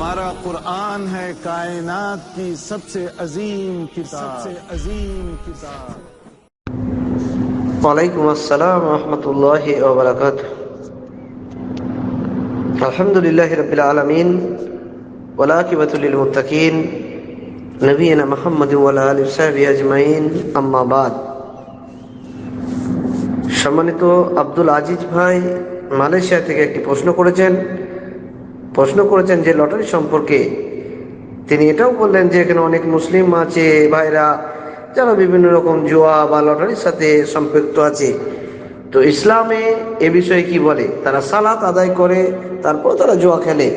ہمارا قرآن ہے کائنات کی سب سے عظیم کتاب۔ سے عظیم کتاب۔ وعلیکم السلام ورحمۃ اللہ وبرکاتہ۔ الحمد للہ رب العالمین ولاقبۃ للمتقین۔ نبینا محمد وآل صحب اجمعین اما بعد۔ সম্মানিত আব্দুল আজিজ ভাই মালয়েশিয়া থেকে একটি প্রশ্ন করেছেন। প্রশ্ন করেছেন যে লটারি সম্পর্কে। তিনি এটাও বললেন যে এখানে অনেক মুসলিম আছে, ভাইরা, যারা বিভিন্ন রকম জুয়া বা লটারির সাথে সম্পৃক্ত আছে। তো ইসলামে এ বিষয়ে কি বলে? তারা সালাত আদায় করে, তারপর তারা জুয়া খেলে।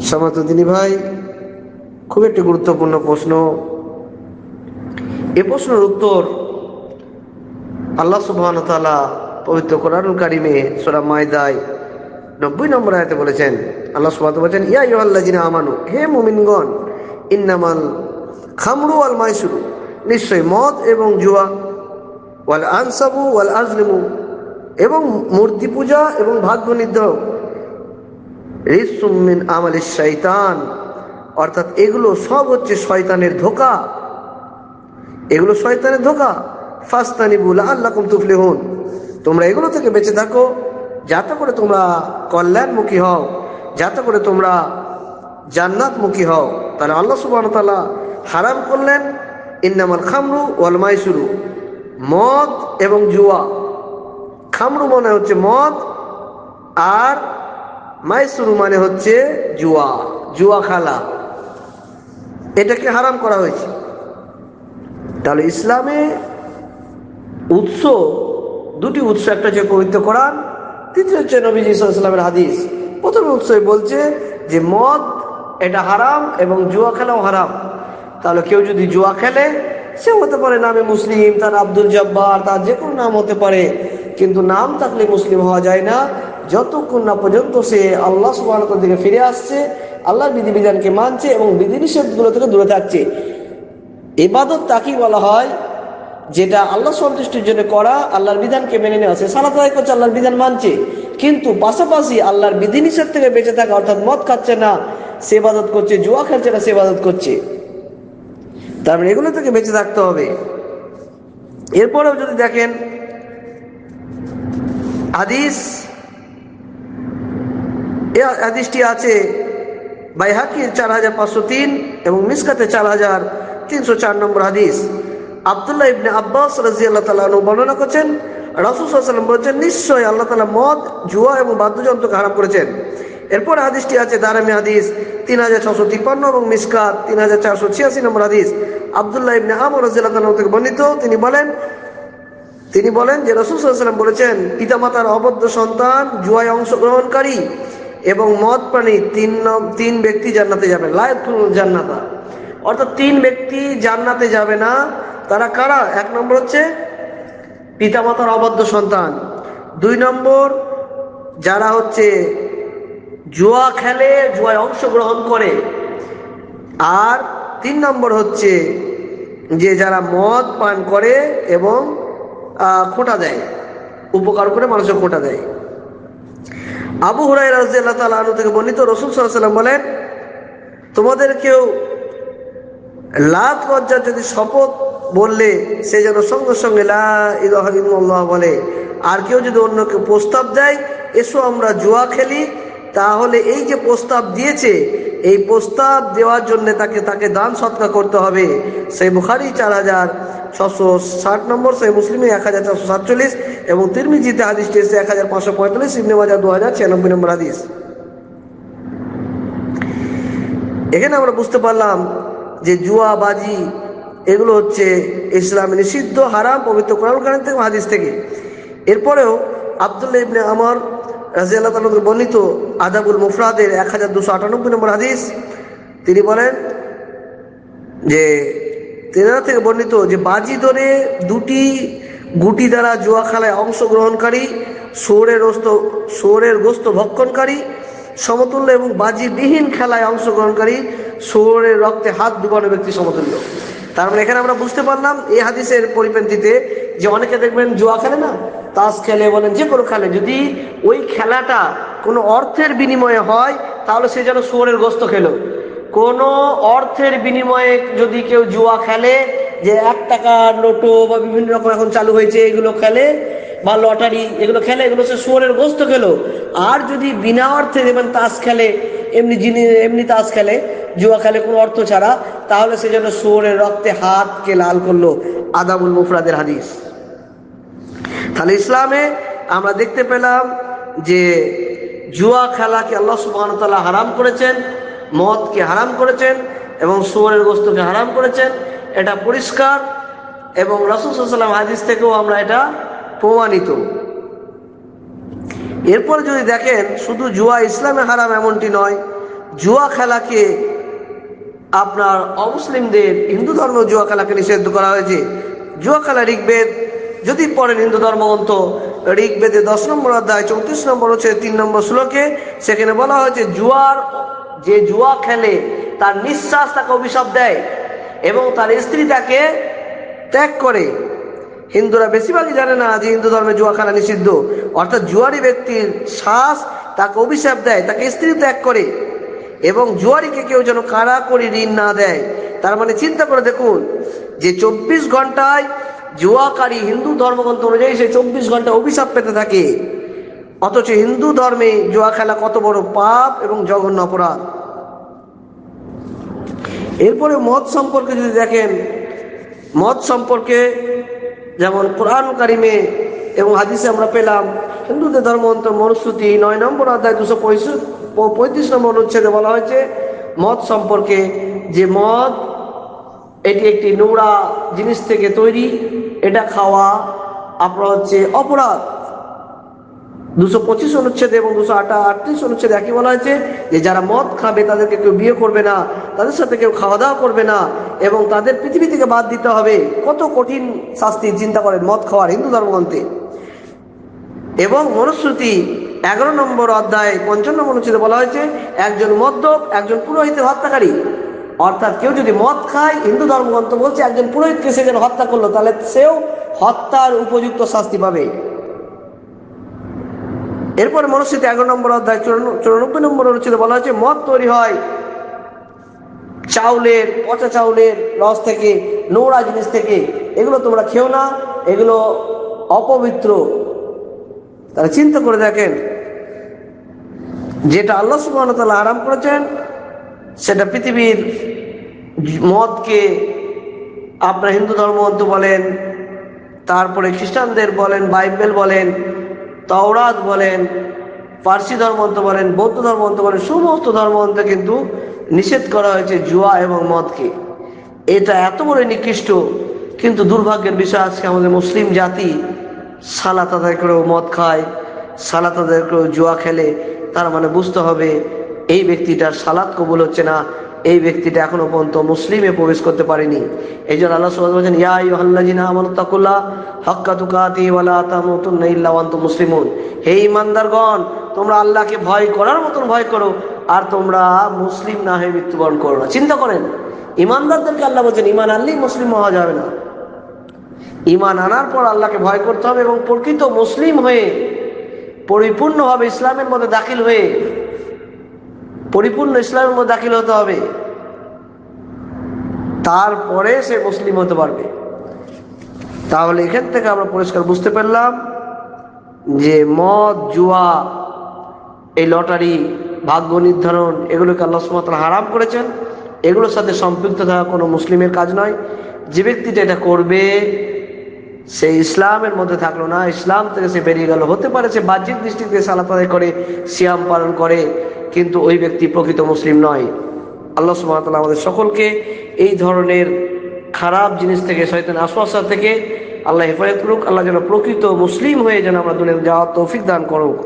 সমাত ভাই, খুব একটি গুরুত্বপূর্ণ প্রশ্ন। এ প্রশ্নের উত্তর আল্লাহ তাআলা পবিত্র কোরআনুল কারিমে সোরা মায়দায় নব্বই নম্বর আয়াতে বলেছেন, আল্লাহ সুবহানাহু বলেছেন, ইয়া আইয়ুহাল্লাযিনা আমানু, হে মুমিনগণ, ইন্নামাল খামরু ওয়াল মাইসুরু, নিশ্চয় মদ এবং জুয়া, ওয়াল আনসাবু ওয়াল আজলিমু এবং মূর্তি পূজা এবং ভাগ্য নির্ধারণ রিসুমিন আমালিস শয়তান অর্থাৎ এগুলো সব হচ্ছে শয়তানের ধোকা। এগুলো শয়তানের ধোকা। ফাস্তানি বুলা আল্লাহ তুফলিহুন, তোমরা এগুলো থেকে বেঁচে থাকো। যাতে করে তোমরা কল্যাণমুখী হও, যাতে করে তোমরা জান্নাতমুখী হও। তাহলে আল্লাহ সুবাহ তাআলা হারাম করলেন। ইন্নামাল খামরু ওয়াল মাইসুরু, মদ এবং জুয়া। খামরু মানে হচ্ছে মদ আর মাইসুরু মানে হচ্ছে জুয়া জুয়া খালা। এটাকে হারাম করা হয়েছে। তাহলে ইসলামে উৎস, দুটি উৎস, একটা হচ্ছে পবিত্র কোরআন তৃতীয় হচ্ছে নবীজি ইসলামের হাদিস। প্রথমে উৎসই বলছে যে, মদ এটা হারাম এবং জুয়া খেলাও হারাম। তাহলে কেউ যদি জুয়া খেলে সে হতে পারে নামে মুসলিম, তার আব্দুল জব্বার, তার যে কোনো নাম হতে পারে। কিন্তু নাম থাকলে মুসলিম হওয়া যায় না। যতক্ষণ না পর্যন্ত সে আল্লাহ সুবাহ দিকে ফিরে আসছে, আল্লাহর বিধিবিধানকে মানছে এবং বিধিনিষেধগুলো থেকে দূরে থাকছে। এবাদত তাকেই বলা হয় যেটা আল্লাহ সন্তুষ্টির জন্য করা, আল্লাহর বিধানকে মেনে নেওয়া, সে সালাত আদায় করছে, আল্লাহর বিধান মানছে। কিন্তু পাশাপাশি আল্লাহর বিধিনিষেধ থেকে বেঁচে থাকা, অর্থাৎ মদ খাচ্ছে না, সে ইবাদত করছে, জুয়া খেলছে না সেবাদত করছে। তারপরে এগুলো থেকে বেঁচে থাকতে হবে। এরপরেও যদি দেখেন, হাদিস, এ হাদিসটি আছে বাইহাকির চার হাজার পাঁচশো তিন এবং মিসকাতে চার হাজার তিনশো চার নম্বর হাদিস। আবদুল্লাহ ইবনে আব্বাস রাজি আল্লাহ তালা বর্ণনা করছেন, রাসুল সাল্লাম বলেছেন নিশ্চয় আল্লাহ তালা মদ, জুয়া এবং বাদ্যযন্ত্রকে হারাম করেছেন। এরপর হাদিসটি আছে দারামি হাদিস, তিন হাজার ছশো তিপ্পান্ন এবং মিসকাত, তিন হাজার চারশো ছিয়াশি নম্বর হাদিস। আবদুল্লাহ ইবনে আমর রাজিয়াল্লাহ তালা থেকে বর্ণিত, তিনি বলেন তিনি বলেন যে রসুল সাল্লাম বলেছেন, পিতামাতার অবদ্ধ সন্তান জুয়ায় অংশগ্রহণকারী এবং মদ প্রাণী তিন তিন ব্যক্তি জান্নাতে যাবে লায়ত জান্নাতা। অর্থাৎ তিন ব্যক্তি জান্নাতে যাবে না তারা কারা? এক নম্বর হচ্ছে পিতামাতার অবদ্ধ সন্তান। দুই নম্বর, যারা হচ্ছে জুয়া খেলে, জুয়ায় অংশগ্রহণ করে। আর তিন নম্বর হচ্ছে যে যারা মদ পান করে এবং খোঁটা দেয়, উপকার করে মানুষের খোঁটা দেয়। আবু হুরাই রাজিয়াল্লাহ তাআলা আনহু থেকে বর্ণিত রসুল সাল্লাম বলেন, তোমাদের কেউ লাত লজ্জার যদি শপথ বললে, সে যেন সঙ্গে সঙ্গে বলে। আর কেউ যদি অন্যকে প্রস্তাব দেয়, এসো আমরা জুয়া খেলি তাহলে এই যে প্রস্তাব দিয়েছে, এই প্রস্তাব দেওয়ার জন্য তাকে তাকে দান সৎকার করতে হবে। সেই বুখারি চার হাজার ছশো ষাট নম্বর, সেই মুসলিমে এক হাজার চারশো সাতচল্লিশ এবং তিরমিজিতে হাদিসটি এসে এক হাজার পাঁচশো পঁয়তাল্লিশ, ইবনে মাজা দু হাজার ছিয়ানব্বই নম্বর হাদিস। এখানে আমরা বুঝতে পারলাম যে জুয়া বাজি এগুলো হচ্ছে ইসলাম নিষিদ্ধ, হারাম, পবিত্র কোরআন কারণ থেকে, হাদিস থেকে। এরপরেও আবদুল্লাহ ইবনে আমর রাজিয়াল্লাহ তালকে বর্ণিত আদাবুল মুফরাদের এক হাজার দুশো আটানব্বই নম্বর হাদিস। তিনি বলেন যে, তেনারা থেকে বর্ণিত যে বাজি ধরে দুটি গুটি দ্বারা জুয়া খেলায় অংশগ্রহণকারী, সৌরের গোস্ত সৌরের গোস্ত ভক্ষণকারী, সমতুল্য এবং বাজিবিহীন খেলায় অংশগ্রহণকারী, সৌরের রক্তে হাত ডুবানো ব্যক্তি সমতুল্য। তার মানে এখানে আমরা বুঝতে পারলাম এই হাদিসের পরিপ্রেক্ষিতে যে অনেকে দেখবেন জুয়া খেলে না, তাস খেলে বলেন, যে কোনো খেলে, যদি ওই খেলাটা কোনো অর্থের বিনিময়ে হয়, তাহলে সে যেন শুয়োরের গোস্ত খেলো। কোনো অর্থের বিনিময়ে যদি কেউ জুয়া খেলে, যে এক টাকা নোটো বা বিভিন্ন রকম এখন চালু হয়েছে, এগুলো খেলে, বা লটারি, এগুলো খেলে, এগুলো সে শুয়োরের গোস্ত খেলো। আর যদি বিনা অর্থে, যেমন তাস খেলে, এমনি যিনি এমনি তাস খেলে, জুয়া খেলে কোনো অর্থ ছাড়া তাহলে সে যেন শুয়োরের রক্তে হাতকে লাল করল, আদাবুল মুফরাদের হাদিস। তাহলে ইসলামে আমরা দেখতে পেলাম যে জুয়া খেলাকে আল্লাহ সুবাহতাল্লাহ হারাম করেছেন, মদকে হারাম করেছেন এবং সুয়ারের গোস্তকে হারাম করেছেন। এটা পরিষ্কার এবং রসুসাল্লাম হাদিস থেকেও আমরা এটা প্রমাণিত। এরপর যদি দেখেন, শুধু জুয়া ইসলামে হারাম এমনটি নয়, জুয়া খেলাকে আপনার অমুসলিমদের হিন্দু ধর্ম জুয়া খেলাকে নিষিদ্ধ করা হয়েছে। জুয়া খেলা ঋগ্বেদ, যদি পড়েন হিন্দু ধর্মগ্রন্থ ঋগ্বেদে দশ নম্বর অধ্যায়, চৌত্রিশ নম্বর হচ্ছে তিন নম্বর শ্লোকে, সেখানে বলা হয়েছে, জুয়ার যে জুয়া খেলে তার নিঃশ্বাস তাকে অভিশাপ দেয় এবং তার স্ত্রী তাকে ত্যাগ করে। হিন্দুরা বেশিরভাগই জানে না যে হিন্দু ধর্মে জুয়া খেলা নিষিদ্ধ। অর্থাৎ জুয়ারি ব্যক্তির শ্বাস তাকে অভিশাপ দেয়, তাকে স্ত্রী ত্যাগ করে। এবং জুয়ারিকে কেউ যেন কারা করে ঋণ না দেয়। তার মানে চিন্তা করে দেখুন যে চব্বিশ ঘন্টায় জুয়াকারী হিন্দু ধর্মগ্রন্থ অনুযায়ী সে চব্বিশ ঘণ্টা অভিশাপ পেতে থাকে। অথচ হিন্দু ধর্মে জুয়া খেলা কত বড় পাপ এবং জঘন্য অপরাধ। এরপরে মদ সম্পর্কে যদি দেখেন মদ সম্পর্কে যেমন কোরআন কারিমে এবং হাদিসে আমরা পেলাম, হিন্দুদের ধর্মগ্রন্থ মনুশ্রুতি নয় নম্বর অধ্যায় দুশো পঁয়ত্রিশ নম্বর অনুচ্ছেদে বলা হয়েছে, মদ সম্পর্কে যে মদ, এটি একটি নোংরা জিনিস থেকে তৈরি, এটা খাওয়া আপনার হচ্ছে অপরাধ। দুশো পঁচিশ অনুচ্ছেদ এবং দুশো আটা আটত্রিশ অনুচ্ছেদ একই বলা হয়েছে যে যারা মদ খাবে, তাদেরকে কেউ বিয়ে করবে না, তাদের সাথে কেউ খাওয়া দাওয়া করবে না এবং তাদের পৃথিবী থেকে বাদ দিতে হবে। কত কঠিন শাস্তি চিন্তা করেন মদ খাওয়ার হিন্দু ধর্মগ্রন্থে এবং মনুশ্রুতি এগারো নম্বর অধ্যায় পঞ্চান্ন নম্বর অনুচ্ছেদে বলা হয়েছে, একজন মদ্যপ, একজন পুরোহিতের হত্যাকারী। অর্থাৎ কেউ যদি মদ খায়, হিন্দু ধর্মগ্রন্থ বলছে, একজন পুরোহিতকে সে যেন হত্যা করল, তাহলে সেও হত্যার উপযুক্ত শাস্তি পাবে। এরপরে মনুষ্যতে এগারো নম্বর অধ্যায় চুরানব্বই নম্বর অনুচ্ছেদে বলা হয়েছে, মদ তৈরি হয় চাউলের, পচা চাউলের রস থেকে, নোংরা জিনিস থেকে। এগুলো তোমরা খেও না, এগুলো অপবিত্র। তারা চিন্তা করে দেখেন যেটা আল্লাহ সুবাহ তাআলা আরাম করেছেন, সেটা পৃথিবীর মদকে আপনার হিন্দু ধর্মগ্রন্থ বলেন, তারপরে খ্রিস্টানদের বলেন, বাইবেল বলেন, তওরাত বলেন পার্সি ধর্মগ্রন্থ বলেন, বৌদ্ধ ধর্মগ্রন্থ বলেন, সমস্ত ধর্মগ্রন্থে কিন্তু নিষেধ করা হয়েছে জুয়া এবং মদকে। এটা এত বড় নিকৃষ্ট, কিন্তু দুর্ভাগ্যের বিষয় আজকে আমাদের মুসলিম জাতি সালা আদায় করেও মদ খায় সালা আদায় করেও জুয়া খেলে তার মানে বুঝতে হবে এই ব্যক্তিটার সালাত কবুল হচ্ছে না, এই ব্যক্তিটা এখনও পর্যন্ত মুসলিমে প্রবেশ করতে পারেনি। এই জন্য আল্লাহ বলছেন হাক্কা মুসলিমুন। হে ঈমানদারগণ, তোমরা আল্লাহকে ভয় করার মতন ভয় করো, আর তোমরা মুসলিম না হয়ে মৃত্যুবরণ করো না। চিন্তা করেন ইমানদারদেরকে আল্লাহ বলছেন ইমান আনলেই মুসলিম হওয়া যাবে না। ইমান আনার পর আল্লাহকে ভয় করতে হবে এবং প্রকৃত মুসলিম হয়ে পরিপূর্ণভাবে ইসলামের মধ্যে দাখিল হয়ে পরিপূর্ণ ইসলামের মধ্যে দাখিল হতে হবে। তারপরে সে মুসলিম হতে পারবে। তাহলে এখান থেকে আমরা পরিষ্কার বুঝতে পারলাম যে মদ, জুয়া, এই লটারি, ভাগ্য নির্ধারণ, এগুলোকে আল্লাহ সুমাত্রা হারাম করেছেন। এগুলোর সাথে সম্পৃক্ত থাকা কোনো মুসলিমের কাজ নয়। যে ব্যক্তিটা এটা করবে সে ইসলামের মধ্যে থাকল না, ইসলাম থেকে সে বেরিয়ে গেল। হতে পারে সে বাহ্যিক দৃষ্টিতে সালাত আদায় করে, সিয়াম পালন করে, কিন্তু ওই ব্যক্তি প্রকৃত মুসলিম নয়। আল্লাহ সুবাহতাল্লাহ আমাদের সকলকে এই ধরনের খারাপ জিনিস থেকে শয়তান আশ্বাসা থেকে আল্লাহ হেফাজত করুক, আল্লাহ যেন প্রকৃত মুসলিম হয়ে যেন আমরা দুনিয়া যাওয়ার তৌফিক দান করুক।